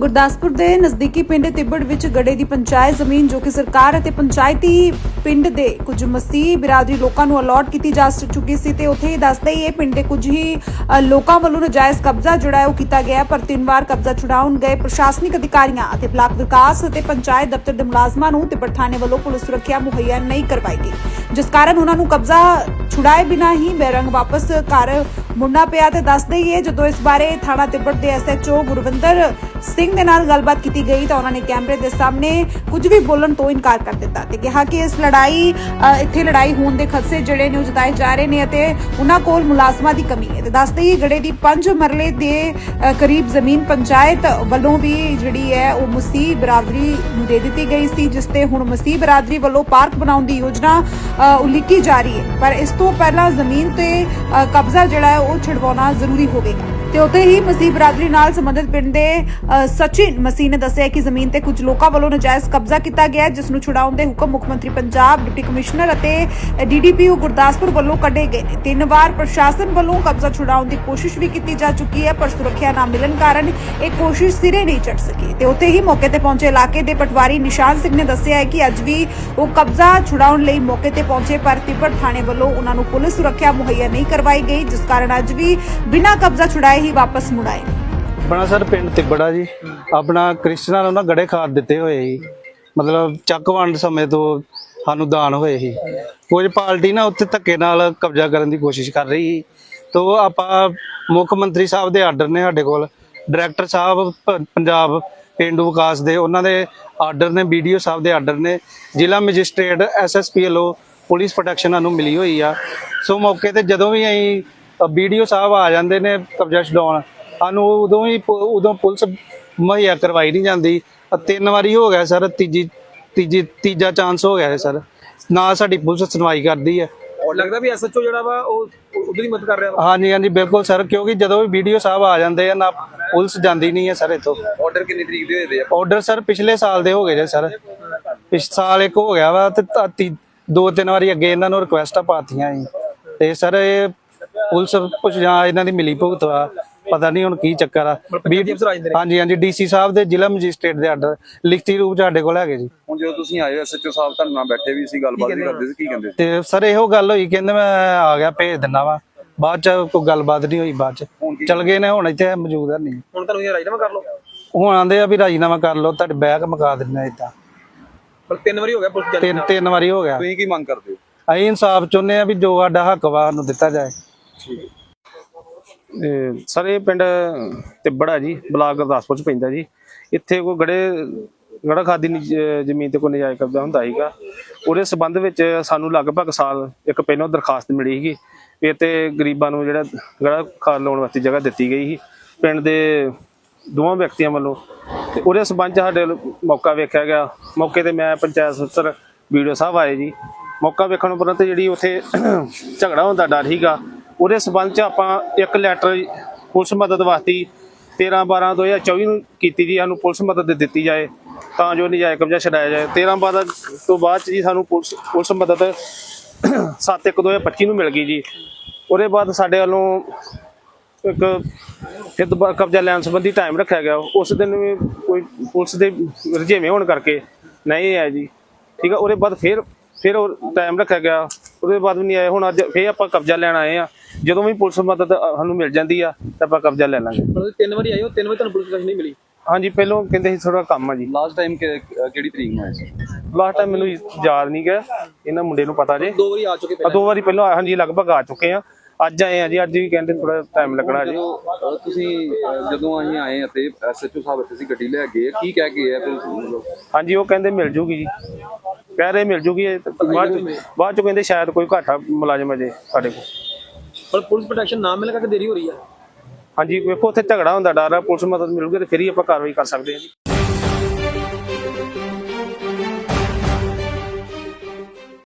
ਗੁਰਦਾਸਪੁਰ ਦੇ ਨਜ਼ਦੀਕੀ ਪਿੰਡ ਤਿੱਬੜ ਵਿੱਚ ਗੜੇ ਦੀ ਪੰਚਾਇਤ ਜ਼ਮੀਨ ਜੋ ਕਿ ਸਰਕਾਰ ਅਤੇ ਪੰਚਾਇਤੀ ਪਿੰਡ ਦੇ ਕੁਝ ਮਸੀਹ ਬਿਰਾਦਰੀ ਲੋਕਾਂ ਨੂੰ ਅਲਾਟ ਕੀਤੀ ਜਾ ਚੁੱਕੀ ਸੀ ਤੇ ਉੱਥੇ ਹੀ ਦੱਸਦੇ ਇਹ ਪਿੰਡ ਦੇ ਕੁਝ ਹੀ ਲੋਕਾਂ ਵੱਲੋਂ ਨਜਾਇਜ਼ ਕਬਜ਼ਾ ਜਿਹੜਾ ਹੈ ਉਹ ਕੀਤਾ ਗਿਆ ਪਰ ਤਿੰਨ ਵਾਰ ਕਬਜ਼ਾ ਛੁਡਾਉਣ ਗਏ ਪ੍ਰਸ਼ਾਸਨਿਕ ਅਧਿਕਾਰੀਆਂ ਅਤੇ ਬਲਾਕ ਵਿਕਾਸ ਅਤੇ ਪੰਚਾਇਤ ਦਫ਼ਤਰ ਦੇ ਮੁਲਾਜ਼ਮਾਂ ਨੂੰ ਤਿੱਬੜ ਥਾਣੇ ਵੱਲੋਂ ਪੁਲਿਸ ਸੁਰੱਖਿਆ ਮੁਹੱਈਆ ਨਹੀਂ ਕਰਵਾਈ ਗਈ। ਜਿਸ ਕਾਰਨ ਉਹਨਾਂ ਨੂੰ ਕਬਜ਼ਾ ਛੁਡਾਏ ਬਿਨਾਂ ਹੀ ਬੇਰੰਗ ਵਾਪਸ ਘਰ ਮੁੰਡਾ ਪਿਆ ਤੇ ਦੱਸ ਹੀ ਜਦੋਂ ਇਸ ਬਾਰੇ ਥਾਣਾ ਤਿੱਬੜ ਦੇ ਐਸਐਚਓ ਗੁਰਵਿੰਦਰ ਸਿੰਘ ਦੇ ਨਾਲ ਗੱਲਬਾਤ ਕੀਤੀ ਗਈ ਤਾਂ ਉਹਨਾਂ ਨੇ ਕੈਮਰੇ ਦੇ ਸਾਹਮਣੇ ਕੁਝ ਵੀ ਬੋਲਣ ਤੋਂ ਇਨਕਾਰ ਕਰ ਦਿੱਤਾ ਤੇ ਕਿਹਾ ਕਿ ਇਸ ਲੜਾਈ ਇੱਥੇ ਲੜਾਈ ਹੋਣ ਦੇ ਖਦਸ਼ੇ ਜਿਹੜੇ ਨੇ ਉਹ ਜਤਾਏ ਜਾ ਰਹੇ ਨੇ ਅਤੇ ਉਹਨਾਂ ਕੋਲ ਮੁਲਾਜ਼ਮਾਂ ਦੀ ਕਮੀ ਹੈ। ਤੇ ਦੱਸ ਹੀ ਗੜੇ ਦੀ 5 ਮਰਲੇ ਦੇ ਕਰੀਬ ਜ਼ਮੀਨ ਪੰਚਾਇਤ ਵੱਲੋਂ ਵੀ ਜਿਹੜੀ ਹੈ ਉਹ ਮਸੀਹ ਬਰਾਦਰੀ ਨੂੰ ਦੇ ਦਿੱਤੀ ਗਈ ਸੀ, ਜਿਸ ਤੇ ਹੁਣ ਮਸੀਹ ਬਰਾਦਰੀ ਵੱਲੋਂ ਪਾਰਕ ਬਣਾਉਣ ਦੀ ਯੋਜਨਾ ਉਲੀਕੀ ਜਾ ਰਹੀ ਹੈ। ਪਰ ਇਸ ਤੋਂ ਪਹਿਲਾਂ ਜ਼ਮੀਨ ਤੇ ਕਬਜ਼ਾ ਜਿਹੜਾ ਉਹ ਛਡਵਾਉਣਾ ਜ਼ਰੂਰੀ ਹੋਵੇਗਾ। ਤੇ ਉੱਥੇ ਹੀ ਮਸੀਹ ਬਰਾਦਰੀ ਨਾਲ ਸੰਬੰਧਿਤ ਪਿੰਡ ਦੇ ਸਚਿਨ ਮਸੀਹ ਨੇ ਦੱਸਿਆ ਕਿ ਜ਼ਮੀਨ ਤੇ ਕੁਝ ਲੋਕਾਂ ਵੱਲੋਂ ਨਜਾਇਜ਼ ਕਬਜ਼ਾ ਕੀਤਾ ਗਿਆ ਜਿਸ ਨੂੰ ਛੁਡਾਉਣ ਦੇ ਹੁਕਮ ਮੁੱਖ ਮੰਤਰੀ ਪੰਜਾਬ, ਡਿਪਟੀ ਕਮਿਸ਼ਨਰ ਅਤੇ ਡੀਡੀਪੀਓ ਗੁਰਦਾਸਪੁਰ ਵੱਲੋਂ ਕੱਢੇ ਗਏ। ਨੇ ਤਿੰਨ ਵਾਰ ਪ੍ਰਸ਼ਾਸਨ ਵੱਲੋਂ ਕਬਜ਼ਾ ਛੁਡਾਉਣ ਦੀ ਕੋਸ਼ਿਸ਼ ਵੀ ਕੀਤੀ ਜਾ ਚੁੱਕੀ ਹੈ, ਪਰ ਸੁਰੱਖਿਆ ਨਾ ਮਿਲਣ ਕਾਰਨ ਇਹ ਕੋਸ਼ਿਸ਼ ਸਿਰੇ ਨਹੀਂ ਚੜ ਸਕੀ। ਤੇ ਉੱਥੇ ਹੀ ਮੌਕੇ ਤੇ ਪਹੁੰਚੇ ਇਲਾਕੇ ਦੇ ਪਟਵਾਰੀ ਨਿਸ਼ਾਨ ਸਿੰਘ ਨੇ ਦੱਸਿਆ ਹੈ ਕਿ ਅੱਜ ਵੀ ਉਹ ਕਬਜ਼ਾ ਛੁਡਾਉਣ ਲਈ ਮੌਕੇ ਤੇ ਪਹੁੰਚੇ, ਪਰ ਤਿੱਬੜ ਥਾਣੇ ਵੱਲੋਂ ਉਹਨਾਂ ਨੂੰ ਪੁਲਿਸ ਸੁਰੱਖਿਆ ਮੁਹੱਈਆ ਨਹੀਂ ਕਰਵਾਈ ਗਈ, ਜਿਸ ਕਾਰਨ ਅੱਜ ਵੀ ਬਿਨਾਂ ਕਬਜ਼ਾ ਛੁਡਾਏ ਹੀ ਵਾਪਸ ਮੁੜ ਆਪਣਾ ਸਰ ਪਿੰਡ ਤਿੱਬੜਾ ਜੀ। ਆਪਣਾ ਕ੍ਰਿਸਚਨਾਂ ਨੂੰ ਨਾ ਗੜੇ ਖਾਦ ਦਿੱਤੇ ਹੋਏ ਸੀ। ਮਤਲਬ ਚੱਕ ਵੰਡ ਸਮੇਂ ਤੋਂ ਸਾਨੂੰ ਦਾਨ ਹੋਏ ਸੀ। ਕੁਝ ਪਾਰਟੀ ਨਾ ਉੱਥੇ ਧੱਕੇ ਨਾਲ ਕਬਜ਼ਾ ਕਰਨ ਦੀ ਕੋਸ਼ਿਸ਼ ਕਰ ਰਹੀ ਸੀ। ਤੋ ਆਪਾਂ ਮੁੱਖ ਮੰਤਰੀ ਸਾਹਿਬ ਦੇ ਆਰਡਰ ਨੇ ਸਾਡੇ ਕੋਲ, ਡਾਇਰੈਕਟਰ ਸਾਹਿਬ ਪੰਜਾਬ ਪਿੰਡੂ ਵਿਕਾਸ ਦੇ ਉਹਨਾਂ ਦੇ ਆਰਡਰ ਨੇ ਵੀਡੀਓ ਸਾਹਿਬ ਦੇ ਆਰਡਰ ਨੇ, ਜ਼ਿਲ੍ਹਾ ਮੈਜਿਸਟ੍ਰੇਟ ਐਸਐਸਪੀ ਵੱਲੋਂ ਪੁਲਿਸ ਪ੍ਰੋਟੈਕਸ਼ਨ ਸਾਨੂੰ ਮਿਲੀ ਹੋਈ ਆ। ਸੋ ਮੌਕੇ ਤੇ ਜਦੋਂ ਵੀ ਅਸੀਂ ਵੀਡੀਓ ਸਾਹਿਬ ਆ ਜਾਂਦੇ ਨੇ ਕਬਜ਼ਾ ਛਡਾਉਣ। ਸਾਨੂੰ ਉਦੋਂ ਹੀ ਉਦੋਂ ਪੁਲਿਸ ਮੁਹੱਈਆ ਕਰਵਾਈ ਨਹੀਂ ਜਾਂਦੀ। ਤਿੰਨ ਵਾਰੀ ਹੋ ਗਿਆ ਸਰ ਤੀਜੀ ਤੀਜੀ ਤੀਜਾ ਚਾਂਸ ਹੋ ਗਿਆ ਹੈ ਸਰ। ਨਾ ਸਾਡੀ ਪੁਲਿਸ ਸੁਣਵਾਈ ਕਰਦੀ ਹੈ। ਔਰ ਲੱਗਦਾ ਵੀ ਐਸਐਚਓ ਜਿਹੜਾ ਵਾ ਉਹ ਉਧਰ ਹੀ ਮਦਦ ਕਰ ਰਿਹਾ ਵਾ? ਹਾਂਜੀ ਹਾਂਜੀ ਬਿਲਕੁਲ ਸਰ ਕਿਉਂਕਿ ਜਦੋਂ ਵੀ ਵੀਡੀਓ ਸਾਹਿਬ ਆ ਜਾਂਦੇ ਆ ਨਾ ਪੁਲਿਸ ਜਾਂਦੀ ਨਹੀਂ ਹੈ ਸਰ ਇੱਥੋਂ। ਆਰਡਰ ਕਿੰਨੀ ਤਰੀਕ ਦੇ ਹੋਏ ਦੇ ਆ? ਆਰਡਰ ਸਰ ਪਿਛਲੇ ਸਾਲ ਦੇ ਹੋ ਗਏ ਜੇ ਸਰ। ਪਿਛ ਸਾਲ ਇੱਕ ਹੋ ਗਿਆ ਵਾ ਤੇ ਦੋ ਤਿੰਨ ਵਾਰੀ ਅੱਗੇ ਇਹਨਾਂ ਨੂੰ ਰਿਕੁਐਸਟਾਂ ਪਾਤੀਆਂ ਸੀ ਤੇ ਸਰ ਇਹ ਪੁਲਿਸ ਕੁਝ ਜਾਂ ਇਹਨਾਂ ਦੀ ਮਿਲੀ ਭੁਗਤ ਵਾ ਪਤਾ ਨਹੀਂ ਹੁਣ ਕੀ ਚੱਕਰ ਆ। ਨੇ। ਹਾਂਜੀ ਹਾਂਜੀ ਡੀਸੀ ਸਾਹਿਬ ਦੇ ਜ਼ਿਲ੍ਹਾ ਮੈਜਿਸਟ੍ਰੇਟ ਦੇ ਆਰਡਰ ਲਿਖਤੀ ਰੂਪ ਚ ਸਾਡੇ ਕੋਲ ਹੈਗੇ ਜੀ। ਹੁਣ ਜਦੋਂ ਤੁਸੀਂ ਆਏ ਐਸਐਚਓ ਸਾਹਿਬ ਤੁਹਾਡੇ ਨਾਲ ਬੈਠੇ ਵੀ ਸੀ ਗੱਲਬਾਤ ਵੀ ਕਰਦੇ ਸੀ ਕੀ ਕਹਿੰਦੇ ਸੀ? ਤੇ ਸਰ ਇਹੋ ਗੱਲ ਹੋਈ ਕਹਿੰਦੇ ਮੈਂ ਆ ਗਿਆ ਭੇਜ ਦਿੰਦਾ ਵਾ। ਬਾਅਦ ਚ ਕੋਈ ਗੱਲਬਾਤ ਨਹੀਂ ਹੋਈ ਬਾਅਦ ਚ। ਚਲ ਗਏ ਨੇ ਹੁਣ ਇੱਥੇ ਮੌਜੂਦ ਹੈ ਨਹੀਂ। ਹੁਣ ਤੁਹਾਨੂੰ ਇਹ ਰਾਜਨਾਮਾ ਕਰ ਲਓ। ਹੁਣ ਆਂਦੇ ਆ ਵੀ ਰਾਜੀਨਾਮਾ ਕਰ ਲਓ ਤੁਹਾਡੇ ਬੈਗ ਮੁਕਾ ਦਿੰਦੇ ਇਦਾਂ। ਪਰ ਤਿੰਨ ਵਾਰੀ ਹੋ ਗਿਆ ਪੁਲਿਸ ਤਿੰਨ ਤਿੰਨ ਵਾਰੀ ਹੋ ਗਿਆ। ਤੁਸੀਂ ਕੀ ਮੰਗ ਕਰਦੇ ਹੋ? ਅਸੀਂ ਇਨਸਾਫ ਚਾਹੁੰਦੇ ਆ ਵੀ ਜੋ ਸਾਡਾ ਹੱਕ ਵਾ ਸਾਨੂੰ ਦਿੱਤਾ ਜਾਏ। ਸਰ, ਇਹ ਪਿੰਡ ਤਿੱਬੜਾ ਜੀ, ਬਲਾਕ ਗੁਰਦਾਸਪੁਰ ਚ ਪੈਂਦਾ ਜੀ। ਇੱਥੇ ਕੋਈ ਗੜੇ, ਗੜਾ ਖਾਦੀ ਜ਼ਮੀਨ ਤੇ ਕੋਈ ਨਜਾਇਜ਼ ਕਬਜ਼ਾ ਹੁੰਦਾ ਸੀਗਾ। ਉਹਦੇ ਸਬੰਧ ਵਿੱਚ ਸਾਨੂੰ ਲਗਭਗ ਸਾਲ, ਇੱਕ ਪਹਿਲਾਂ ਦਰਖਾਸਤ ਮਿਲੀ ਸੀਗੀ ਇਹ ਇੱਥੇ ਗਰੀਬਾਂ ਨੂੰ ਜਿਹੜਾ ਗੜਾ ਖਾਦ ਲਾਉਣ ਵਾਸਤੇ ਜਗ੍ਹਾ ਦਿੱਤੀ ਗਈ ਸੀ। ਪਿੰਡ ਦੇ ਦੋਵਾਂ ਵਿਅਕਤੀਆਂ ਵੱਲੋਂ। ਤੇ ਉਹਦੇ ਸਬੰਧ 'ਚ ਸਾਡੇ ਮੌਕਾ ਵੇਖਿਆ ਗਿਆ। ਮੌਕੇ ਤੇ ਮੈਂ ਪੰਚਾਇਤ ਸਦਰ ਵੀਡੀਓ ਸਾਹਿਬ ਆਏ ਜੀ। ਮੌਕਾ ਵੇਖਣ ਉਪਰੰਤ ਜਿਹੜੀ ਉੱਥੇ ਝਗੜਾ ਹੁੰਦਾ ਡਰ ਸੀਗਾ ਉਹਦੇ ਸਬੰਧ 'ਚ ਆਪਾਂ ਇੱਕ ਲੈਟਰ ਪੁਲਿਸ ਮਦਦ ਵਾਸਤੇ 13 12 2024 ਨੂੰ ਕੀਤੀ ਜੀ, ਸਾਨੂੰ ਪੁਲਿਸ ਮਦਦ ਦਿੱਤੀ ਜਾਏ, ਤਾਂ ਜੋ ਨਜਾਇਜ਼ ਕਬਜ਼ਾ ਛਡਾਇਆ ਜਾਏ। 13 12 ਤੋਂ ਬਾਅਦ 'ਚ ਜੀ ਸਾਨੂੰ ਪੁਲਿਸ ਪੁਲਿਸ ਮਦਦ 7 1 2025 ਨੂੰ ਮਿਲ ਗਈ ਜੀ। ਉਹਦੇ ਬਾਅਦ ਸਾਡੇ ਵੱਲੋਂ ਇੱਕ ਫਿਰ ਦੁਬਾਰਾ ਕਬਜ਼ਾ ਲੈਣ ਸੰਬੰਧੀ ਟਾਈਮ ਰੱਖਿਆ ਗਿਆ। ਉਸ ਦਿਨ ਵੀ ਕੋਈ ਪੁਲਿਸ ਦੇ ਰੁਝੇਵੇਂ ਹੋਣ ਕਰਕੇ ਨਹੀਂ ਆਇਆ ਜੀ। ਠੀਕ ਆ, ਉਹਦੇ ਬਾਅਦ ਫਿਰ ਫਿਰ ਉਹ ਟਾਈਮ ਰੱਖਿਆ ਗਿਆ। ਉਹਦੇ ਬਾਅਦ ਵੀ ਨਹੀਂ ਆਏ। ਹੁਣ ਅੱਜ ਫੇਰ ਆਪਾਂ ਕਬਜ਼ਾ ਲੈਣ ਆਏ ਆ। ਜਦੋਂ ਵੀ ਪੁਲਿਸ ਮਦਦ ਸਾਨੂੰ ਮਿਲ ਜਾਂਦੀ ਆ ਤਾਂ ਆਪਾਂ ਕਬਜ਼ਾ ਲੈ ਲਾਂਗੇ। ਪਰ ਤਿੰਨ ਵਾਰੀ ਆਏ ਹੋ ਤਿੰਨ ਵਾਰੀ ਤੁਹਾਨੂੰ ਪੁਲਿਸ ਪ੍ਰੋਟੈਕਸ਼ਨ ਨਹੀਂ ਮਿਲੀ। ਹਾਂਜੀ ਪਹਿਲੋਂ ਕਹਿੰਦੇ ਸੀ ਥੋੜਾ ਕੰਮ ਆ ਜੀ। ਲਾਸਟ ਟਾਈਮ ਕਿਹੜੀ ਤਰੀਕ ਨੂੰ ਆਏ ਸੀ? ਲਾਸਟ ਟਾਈਮ ਮੈਨੂੰ ਯਾਦ ਨਹੀਂ ਗਿਆ। ਇਹਨਾਂ ਮੁੰਡੇ ਨੂੰ ਪਤਾ ਜੇ। ਦੋ ਵਾਰੀ ਆ ਚੁੱਕੇ ਆ ਦੋ ਵਾਰੀ ਪਹਿਲਾਂ ਆਏ, ਹਾਂਜੀ ਲਗਭਗ ਆ ਚੁੱਕੇ ਆ। ਅੱਜ ਆਏ ਆ ਜੀ ਅੱਜ ਵੀ ਕਹਿੰਦੇ ਥੋੜਾ ਟਾਈਮ ਲੱਗਣਾ ਜੀ। ਤੁਸੀਂ ਜਦੋਂ ਅਸੀਂ ਆਏ ਅਤੇ ਐਸਐਚਓ ਸਾਹਿਬ ਇੱਥੇ ਸੀ ਗੱਡੀ ਲੈ ਗਏ ਕੀ ਕਹਿ ਕੇ ਮਤਲਬ ਹਾਂਜੀ ਉਹ ਕਹਿੰਦੇ ਮਿਲ ਜੂਗੀ ਜੀ। ਕਹਿ ਰਹੇ ਮਿਲ ਜੂਗੀ ਇਹ ਤਾਂ ਬਾਅਦ ਚ ਬਾਅਦ ਚ ਕਹਿੰਦੇ ਸ਼ਾਇਦ ਕੋਈ ਘਾਟਾ ਮੁਲਾਜ਼ਮ ਅਜੇ ਸਾਡੇ ਕੋਲ। ਪਰ ਪੁਲਿਸ ਪ੍ਰੋਟੈਕਸ਼ਨ ਨਾ ਮਿਲਣ ਕਰਕੇ ਦੇਰੀ ਹੋ ਰਹੀ ਆ। ਹਾਂਜੀ ਵੇਖੋ ਉੱਥੇ ਝਗੜਾ ਹੁੰਦਾ ਡਰ ਆ ਪੁਲਿਸ ਮਦਦ ਮਿਲੂਗੀ ਤੇ ਫਿਰ ਹੀ ਆਪਾਂ ਕਾਰਵਾਈ ਕਰ ਸਕਦੇ ਹਾਂ ਜੀ।